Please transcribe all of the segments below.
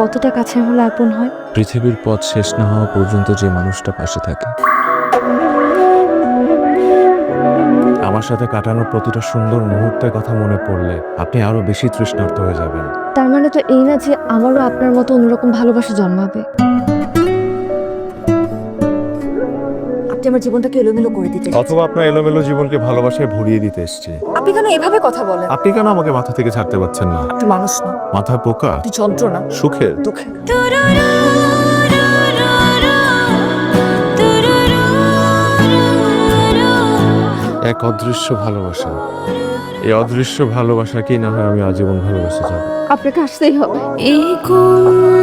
কতটা কাছে হলে আপন হয়? পৃথিবীর পথ শেষ না হওয়া পর্যন্ত যে মানুষটা পাশে থাকে। আমার সাথে কাটানোর প্রতিটা সুন্দর মুহূর্তের কথা মনে পড়লে আপনি আরও বেশি তৃষ্ণার্ত হয়ে যাবেন। তার মানে তো এই না যে আমারও আপনার মতো অন্যরকম ভালোবাসা জন্মাবে। আপনি আমার জীবনটাকে এলোমেলো করে দিতে অথবা আপনার এলোমেলো জীবনকে ভালোবাসায় ভরিয়ে দিতে এসছে। আপনি কেন এভাবে কথা বলেন? আপনি কেন আমাকে মাথা থেকে ছাড়তে পারছেন না? আপনি মানুষ না। মাথায় পোকা? আপনি যন্ত্রণা। সুখের? দুঃখে এক অদৃশ্য ভালোবাসা। এই অদৃশ্য ভালোবাসাকেই না হয় আমি আজীবন ভালোবাসে যাব। আপনাকে আসতেই হবে। এই কোন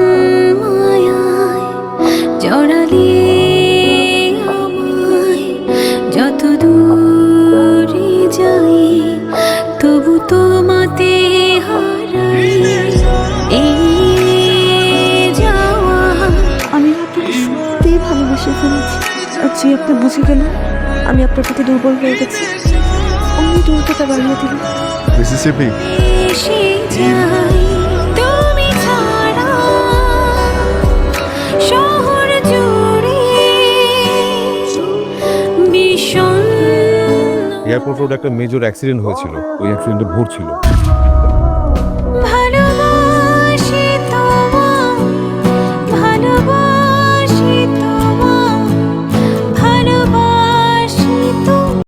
ভালোবেসে ফেলেছি। আর যে আপনি বুঝে গেলেন আমি আপনার প্রতি দুর্বল হয়ে গেছি। অমনি দূরত্বটা বাড়িয়ে দিল। মিসিসিপি এয়ারপোর্ট রোড একটা মেজর অ্যাক্সিডেন্ট হয়েছিল। ওই অ্যাক্সিডেন্টে ভোর ছিল।